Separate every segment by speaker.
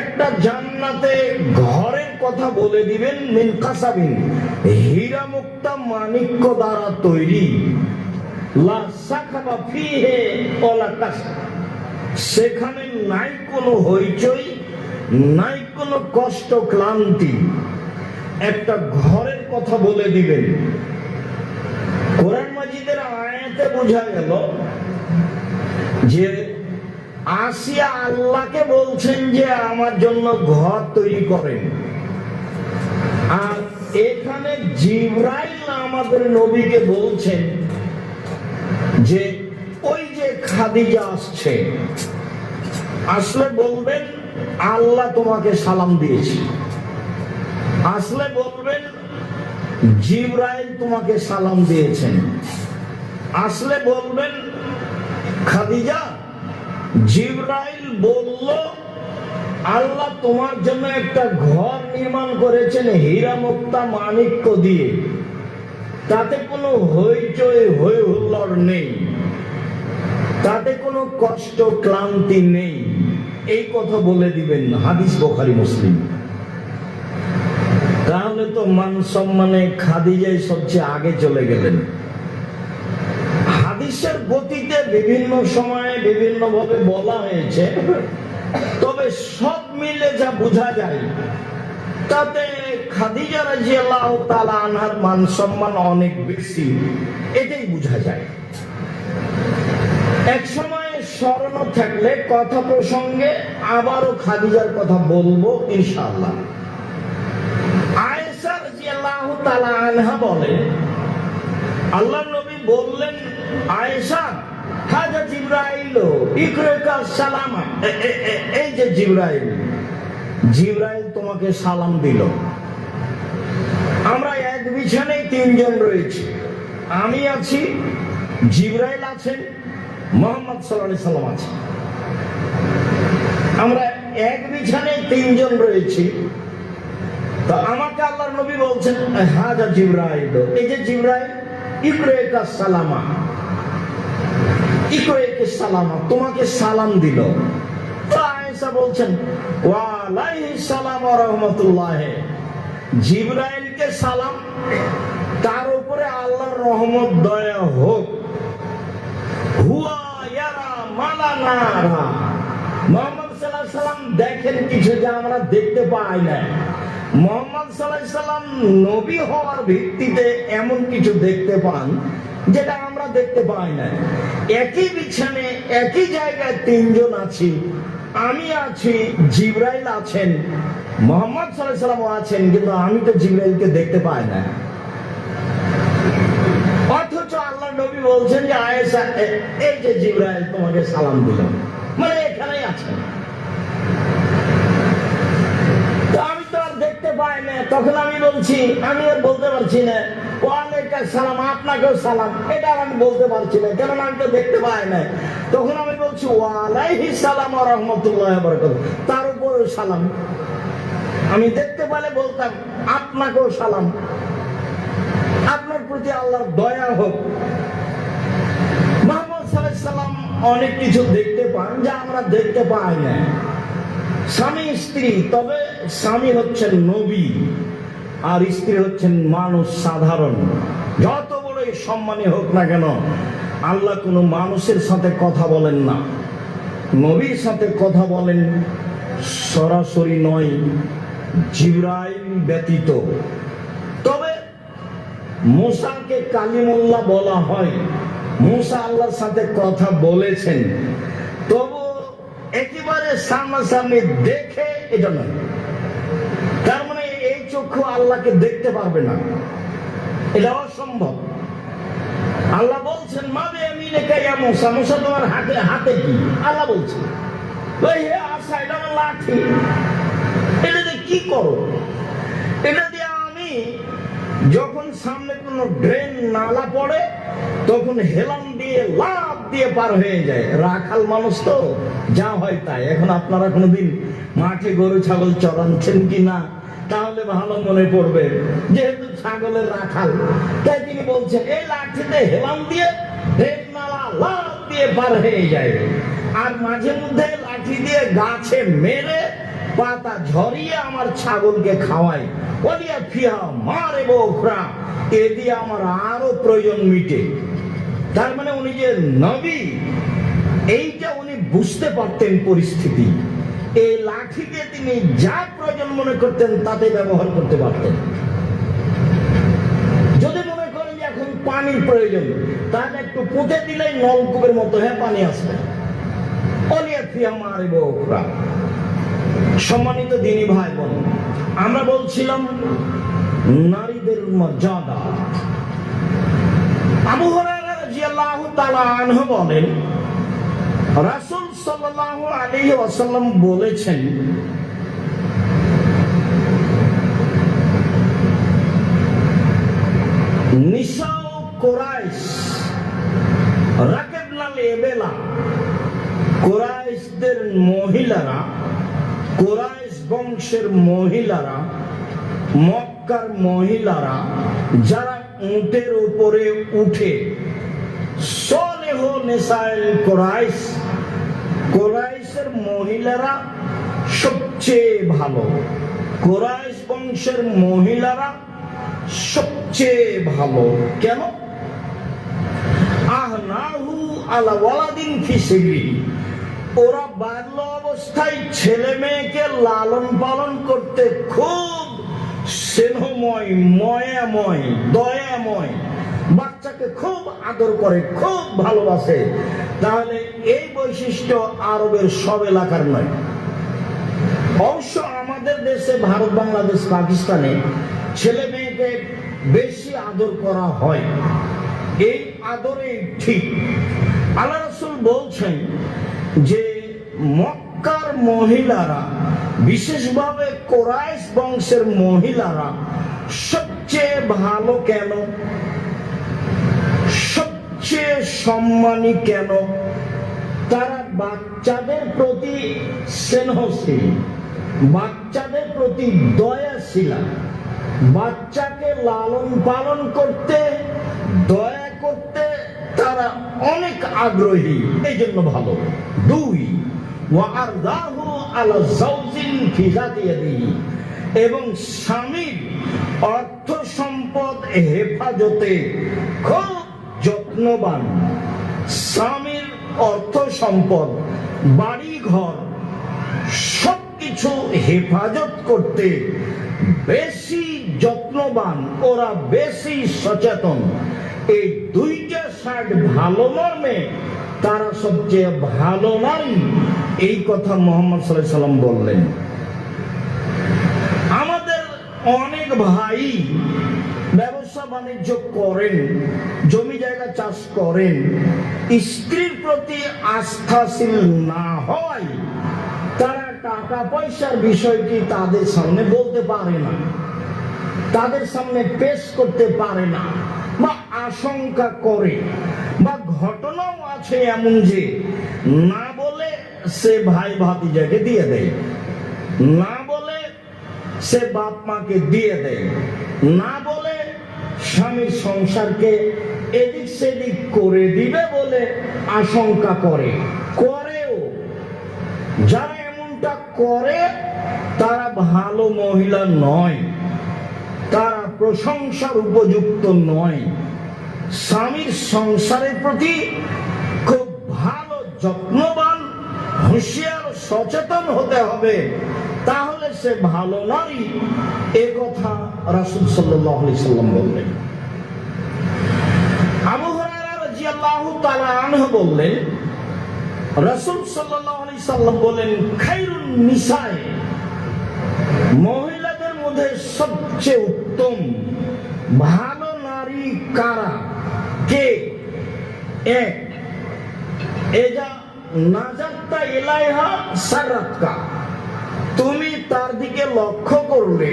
Speaker 1: একটা জান্নাতে ঘরের কথা বলে দিবেন, মিন কাসাবিন। হীরা মুক্তা মানিক্য দ্বারা তৈরি। সেখানে নাই কোনো হইচই, নাই কোনো কষ্ট, ক্লান্তি। একটা ঘরের কথা বলে দিবেন। কোরআন মাজিদের আয়াতে বোঝা গেল যে আসিয়া আল্লাহকে বলছেন যে আমার জন্য ঘর তৈরি করেন। আর এখানে জিব্রাইল আমাদের নবীকে বলছেন যে, ওই যে খাদিজা আসছে, আসলে বলবেন, আল্লাহ তোমাকে সালাম দিয়েছে। আসলে বলবেন, জিব্রাইল তোমাকে সালাম দিয়েছেন। আসলে বলবেন, খাদিজা জিব্রাইল বলল, আল্লাহ তোমার জন্য একটা ঘর নির্মাণ করেছেন হীরা মুক্তা মানিক্য দিয়ে। তাতে কোনো হইচই নেই। তাতে কোনো কষ্ট, ক্লান্তি নেই। এই কথা বলে দিবেন হাদিস বোখারি মুসলিম। তাহলে তো মান সম্মানে খাদিজাই সবচেয়ে আগে চলে গেলেন। হাদিসের গতিতে বিভিন্ন সময়ে বিভিন্ন ভাবে বলা হয়েছে। তবে সব মিলে যা বোঝা যায়, তাতে খাদিজা রাজিয়াল্লাহু তাআলা আনহার মান সম্মান অনেক বেশি, এটাই বোঝা যায়। এক সময় স্মরণ থাকলে কথা প্রসঙ্গে আবারও খাদিজার কথা বলব ইনশাআল্লাহ। আয়েশা রাদিয়াল্লাহু তাআলা আনহা বলেন আল্লাহ নবী বললেন আয়েশা হাজা জিব্রাইল ইকরাকা সালামা এই যে জিব্রাইল জিব্রাইল তোমাকে সালাম দিল। আমরা এক বিছানায় তিনজন রয়েছি। আমি আছি, জিব্রাইল আছেন মোহাম্মদ সাল্লাল্লাহু সাল্লাম আছেন আমরা এক বিছানায় তিনজন রয়েছি। তো আমাকে আল্লাহর নবী বলছেন হাজা জিব্রাইল, এই যে জিব্রাইল ইকরেকা সালামা সালামা? তোমাকে সালাম দিল। বলছেন সালাম সালাম, তার উপরে আল্লাহর রহমত, দয়া হোক। হুয়া ইয়ারা মোহাম্মদ সাল্লাহ সাল্লাম দেখেন কিছু যা আমরা দেখতে পাই না মোহাম্মদ সাল্লাহ সাল্লাম নবী হওয়ার ভিত্তিতে এমন কিছু দেখতে পান, যেটা দেখতে পাই না একই বিছানে, একই জায়গায় তিনজন আছি। আমি আছি, জিব্রাইল আছেন। মোহাম্মদ সাল্লাম আছেন, কিন্তু আমি তো জিব্রাইলকে দেখতে পাই না অথচ আল্লাহ নবী বলছেন যে, আয়েশা, এ- এই যে জিব্রাইল, তোমাকে সালাম মানে এখানেই আছেন। আমি তো আর দেখতে পাই না তখন আমি বলছি, আমি আর বলতে পারছি না। ওয়ালাইকুম সালাম, আপনাকেও সালাম। এটা আমি বলতে পারছি না কারণ আমি তো দেখতে পাই না তখন আমি বলছি, ওয়ালাইহি সালাম রাহমাতুল্লাহি ওয়া বারাকাতুহু। তার উপরেও সালাম। আমি দেখতে পেলে বলতাম, আপনাকেও সালাম। আপনার প্রতি আল্লাহর দয়া হোক। মোহাম্মদ সাল্লাম অনেক কিছু দেখতে পান যা আমরা দেখতে পাই না স্বামী স্ত্রী, তবে স্বামী হচ্ছেন নবী। আর স্ত্রী হচ্ছেন মানুষ সাধারণ। যত বড়ই সম্মানী হোক না কেন, আল্লাহ কোনো মানুষের সাথে কথা বলেন না। নবীর সাথে কথা বলেন সরাসরি নয়, জিব্রাইল ব্যতীত। তবে মুসাকে কালিমুল্লাহ বলা হয়। মুসা আল্লাহর সাথে কথা বলেছেন। তবু একেবারে সামনাসামনি দেখে এটা নয় চক্ষু আল্লাহকে দেখতে পারবে না। এটা অসম্ভব। আল্লাহ বলছেন, মাবে আমি তোমার হাতে হাতে কি? আল্লাহ বলছেন, ওই হে এটা আমার লাঠি। এটা দিয়ে কি করো? এটা দিয়ে আমি যখন সামনে কোনো ড্রেন নালা পড়ে, তখন হেলাম দিয়ে লাভ দিয়ে পার হয়ে যায়। রাখাল মানুষ তো, যা হয় তাই। এখন আপনারা কোনোদিন মাঠে গরু, ছাগল চড়াচ্ছেন কি না? তাহলে ভালো মনে পড়বে। যেহেতু ছাগলের রাখাল, তাই তিনি বলছেন, এই লাঠিতে হেলাম দিয়ে হয়ে যায়। আর মাঝে মধ্যে লাঠি দিয়ে গাছে মেরে পাতা ঝরিয়ে আমার ছাগলকে খাওয়াই মারে বোখরা এ দিয়ে আমার আরও প্রয়োজন মিটে। তার মানে উনি যে নবী, এইটা উনি বুঝতে পারতেন পরিস্থিতি। এই লাঠিকে তিনি যা প্রয়োজন মনে করতেন তাতে ব্যবহার করতে পারতেন। যদি মনে করেন যে এখন পানির প্রয়োজন, তাহলে একটু পুঁতে দিলেই নলকূপের মতো হ্যাঁ পানি আসবে। সম্মানিত দিনী ভাই বোন আমরা বলছিলাম নারীদের মর্যাদা। আবু আনহু বলেন, রাসূল সাল্লাল্লাহু বলেছেন মহিলারা বংশের মহিলারা মক্কার মহিলারা যারা উটের উপরে উঠে সলেহ নেসাইল কোরাইশ কোরাইশের মহিলারা সবচেয়ে ভালো। কোরাইশ বংশের মহিলারা সবচেয়ে ভালো। কেন? ওরা অবস্থায় ছেলে মেয়েকে লালন পালন করতে খুব ময়াময়, দয়াময় বাচ্চাকে খুব আদর করে, খুব ভালোবাসে। তাহলে এই বৈশিষ্ট্য আরবের সব এলাকার নয়। অবশ্য আমাদের দেশে ভারত, বাংলাদেশ, পাকিস্তানে ছেলে মেয়েকে বেশি আদর করা হয়। এই আদরে ঠিক। আল্লাহ রসুল বলছেন যে, মক্কার মহিলারা, বিশেষভাবে কোরাইশ বংশের মহিলারা সবচেয়ে ভালো কেন? সবচেয়ে সম্মানী কেন? তারা বাচ্চাদের প্রতি স্নেহশীল, বাচ্চাদের প্রতি দয়াশীল। বাচ্চাকে লালন পালন করতে, দয়া করতে তারা অনেক আগ্রহী এই জন্য ভালো। দুই এবং স্বামীর অর্থ সম্পদ হেফাজতে খুব যত্নবান। স্বামীর অর্থ সম্পদ বাড়ি ঘর সবকিছু হেফাজত করতে বেশি যত্নবান, ওরা বেশি সচেতন। এই দুইটা সাইড ভালো মর্মে তারা সবচেয়ে ভালো নারী, এই কথা মোহাম্মদ সাল্লাম বললেন। আমাদের অনেক ভাই ব্যবসা বাণিজ্য করেন, জমি জায়গা চাষ করেন, স্ত্রীর প্রতি আস্থাশীল না হয় তারা টাকা পয়সার বিষয়টি তাদের সামনে বলতে পারে না, তাদের সামনে পেশ করতে পারে না, বা আশঙ্কা করে, বা ঘটনাও আছে এমন যে না বলে সে ভাই ভাতিজাকে দিয়ে দেয়, না বলে সে বাপ মাকে দিয়ে দেয়, না বলে স্বামীর সংসারকে এদিক সেদিক করে দিবে বলে আশঙ্কা করে। করেও, যারা এমনটা করে, তারা ভালো মহিলা নয়। তারা প্রশংসার উপযুক্ত নয়। স্বামীর সংসারের প্রতি খুব ভালো যত্নবান, হুঁশিয়ার, সচেতন হতে হবে। তাহলে সে ভালো নারী, এ কথা রাসুল সাল্লাহ সাল্লাম বললেন। আবু বললেন আলাইহি সাল্লাম খায়রুন নিসায়ে, মহিলাদের মধ্যে সবচেয়ে উত্তম ভালো নারী কারা? কে? এক, এজা নাজাত্তা ইলাইহা সারাতকা তুমি তার দিকে লক্ষ্য করলে,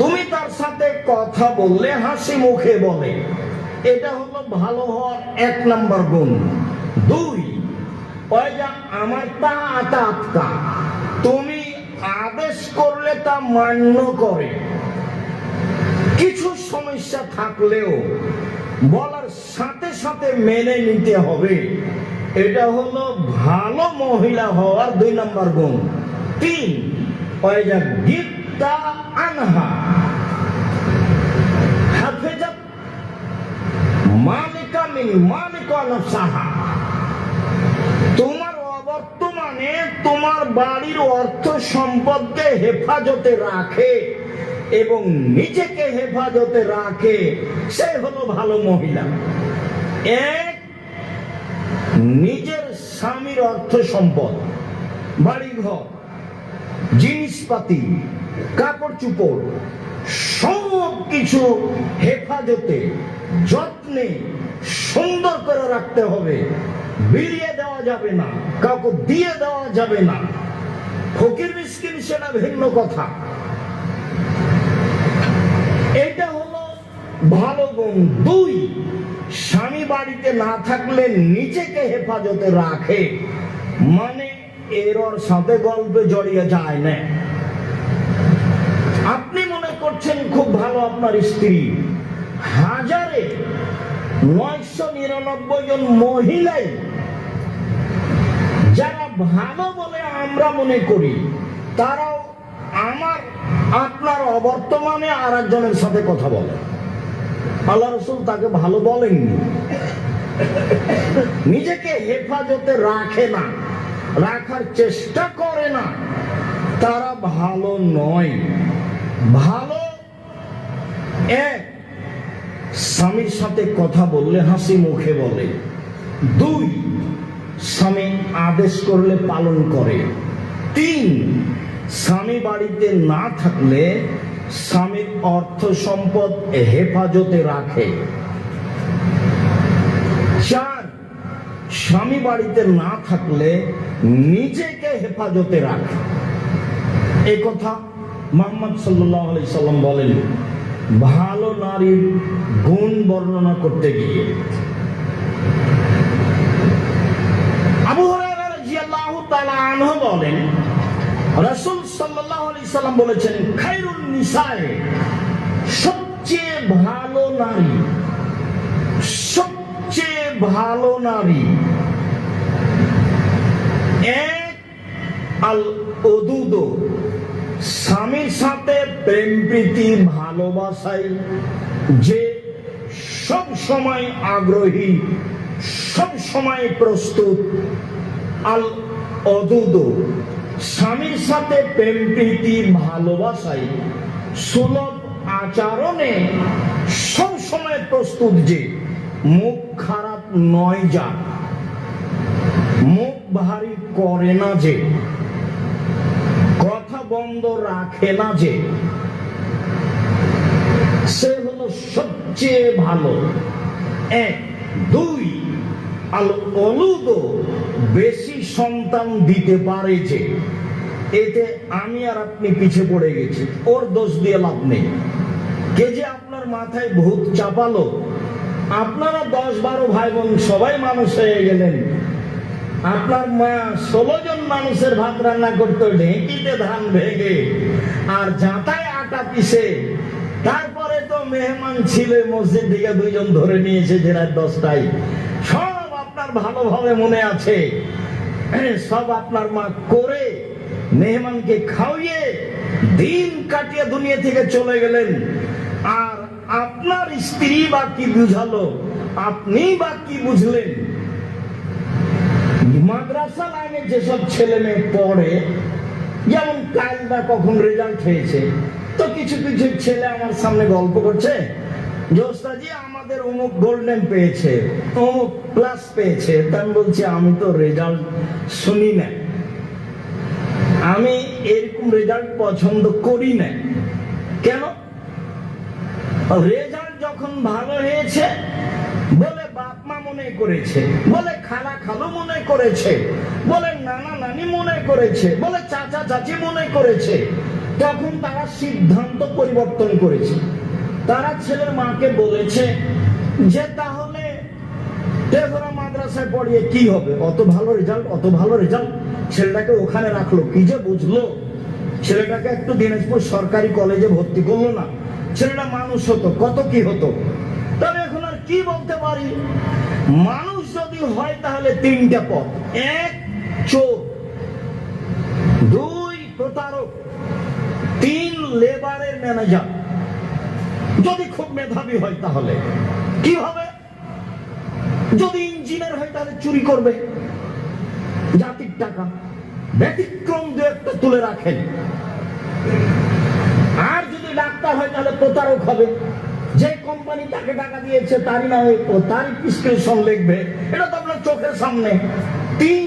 Speaker 1: তুমি তার সাথে কথা বললে, হাসি মুখে বলে। এটা হলো ভালো হওয়ার এক নম্বর গুণ। দুই আমার তা আতা আটকা তুমি আদেশ করলে তা মান্য করে। কিছু সমস্যা থাকলেও বলার সাথে সাথে মেনে নিতে হবে। এটা হলো ভালো মহিলা হওয়ার দুই নম্বর গুণ। তিন ওয়াইজা গিপ্তা আনহা। হাফেজাত মালিকা মিন মালিকা নফসাহা তোমার অবর্তমানে তোমার বাড়ির অর্থ সম্পদকে হেফাজতে রাখে এবং নিজেকে হেফাজতে রাখে। সে হলো ভালো মহিলা। এক, নিজের স্বামীর অর্থ সম্পদ, বাড়িঘর। জিনিসপাতি, কাপড় চুপড়, সব কিছু হেফাজতে, যত্নে সুন্দর করে রাখতে হবে। বিলিয়ে দেওয়া যাবে না, কাউকে দিয়ে দেওয়া যাবে না। ফকির মিসকিন সেটা ভিন্ন কথা। এটা হলো ভালো গুণ। দুই, স্বামী বাড়িতে না থাকলে নিজেকে হেফাজতে রাখে। মানে এর ওর সাথে গল্পে জড়িয়ে যায় না। আপনি মনে করছেন খুব ভালো আপনার স্ত্রী। হাজারে, নয়শো নিরানব্বই জন মহিলাই, যারা ভালো বলে আমরা মনে করি, তারাও আমার, আপনার অবর্তমানে আর একজনের সাথে কথা বলে। আল্লাহ রসুল তাকে ভালো বলেননি। নিজেকে হেফাজতে রাখে না। রাখার চেষ্টা করে না। তারা ভালো নয়। ভালো এক, স্বামীর সাথে কথা বললে হাসি মুখে বলে। দুই, স্বামী আদেশ করলে পালন করে। তিন, স্বামী বাড়িতে না থাকলে স্বামীর অর্থ সম্পদ হেফাজতে রাখে চার স্বামী বাড়িতে না থাকলে নিজেকে হেফাজতে রাখে। এই কথা মোহাম্মদ সাল্লাম বলেন, ভালো নারীর গুণ বর্ণনা করতে গিয়ে। বলেন, রাসূল সাল্লাম বলেছেন, খায়রুন নিসায়ে, সবচেয়ে ভালো নারী ভালো নারী। আল ওদুদ স্বামীর সাথে প্রেম প্রীতি ভালোবাসায় যে সব সময় আগ্রহী, সব সময় প্রস্তুত। আল অদুদ স্বামীর সাথে প্রেম প্রীতি ভালোবাসায় সুলভ আচরণে সব সময় প্রস্তুত যে মুখ খারাপ নয় যা মুখ ভারী করে না যে, কথা বন্ধ রাখে না যে, সে হলো সবচেয়ে ভালো। এক, দুই, আল অলুদ বেশি সন্তান দিতে পারে যে, এতে আমি আর আপনি পিছে পড়ে গেছি, ওর দোষ দিয়ে লাভ নেই। কে যে আপনার মাথায় ভূত চাপালো আপনারা দশ বারো ভাই বোন সবাই মানুষ হয়ে গেলেন। আপনার মা ষোলো জন মানুষের ভাত রান্না করতো, ঢেঁকিতে ধান ভেঙে আর জাঁতায় আটা পিসে তারপরে তো মেহমান ছিল, মসজিদ থেকে দুইজন ধরে নিয়েছে রাত দশটায়। সব আপনার ভালোভাবে মনে আছে। সব আপনার মা করে মেহমানকে খাওয়িয়ে দিন কাটিয়ে দুনিয়া থেকে চলে গেলেন। আর আপনার স্ত্রী বা কি বুঝালো? আপনি বা কি বুঝলেন? মাদ্রাসা লাইনে যেসব ছেলে মেয়ে পড়ে, যেমন কাল বা কখন রেজাল্ট হয়েছে, তো কিছু কিছু ছেলে আমার সামনে গল্প করছে, জোস্তাজি, আমাদের অমুক গোল্ডেন পেয়েছে, অমুক প্লাস পেয়েছে, তা আমি বলছি, আমি তো রেজাল্ট শুনি না। আমি এরকম রেজাল্ট পছন্দ করি না। কেন? রেজাল্ট যখন ভালো হয়েছে, বলে বাপ মা মনে করেছে, বলে খালা খালু মনে করেছে, বলে নানা নানি মনে করেছে, বলে চাচা চাচি মনে করেছে, তখন তারা সিদ্ধান্ত পরিবর্তন করেছে। তারা ছেলের মাকে বলেছে যে, তাহলে তেঘরা মাদ্রাসায় পড়িয়ে কি হবে? অত ভালো রেজাল্ট, অত ভালো রেজাল্ট। ছেলেটাকে ওখানে রাখল। কি যে বুঝলো? ছেলেটাকে একটু দিনাজপুর সরকারি কলেজে ভর্তি করল না। ছেলেটা মানুষ হতো, কত কি হতো? তবে এখন আর কি বলতে পারি? মানুষ যদি হয় তাহলে তিনটা পথ। এক, চোর। দুই, প্রতারক। তিন, লেবারের ম্যানেজার। যদি খুব মেধাবী হয় তাহলে। কি হবে? যদি ইঞ্জিনিয়ার হয় তাহলে চুরি করবে। জাতির টাকা। ব্যতিক্রম দু একটা তুলে রাখেন। আর ডাক্তার হয়, তাহলে প্রতারক হবে। যে কোম্পানি তাকে টাকা দিয়েছে, তারই নামে তারই প্রিসক্রিপশন লিখবে। এটা তো আপনার চোখের সামনে। তিন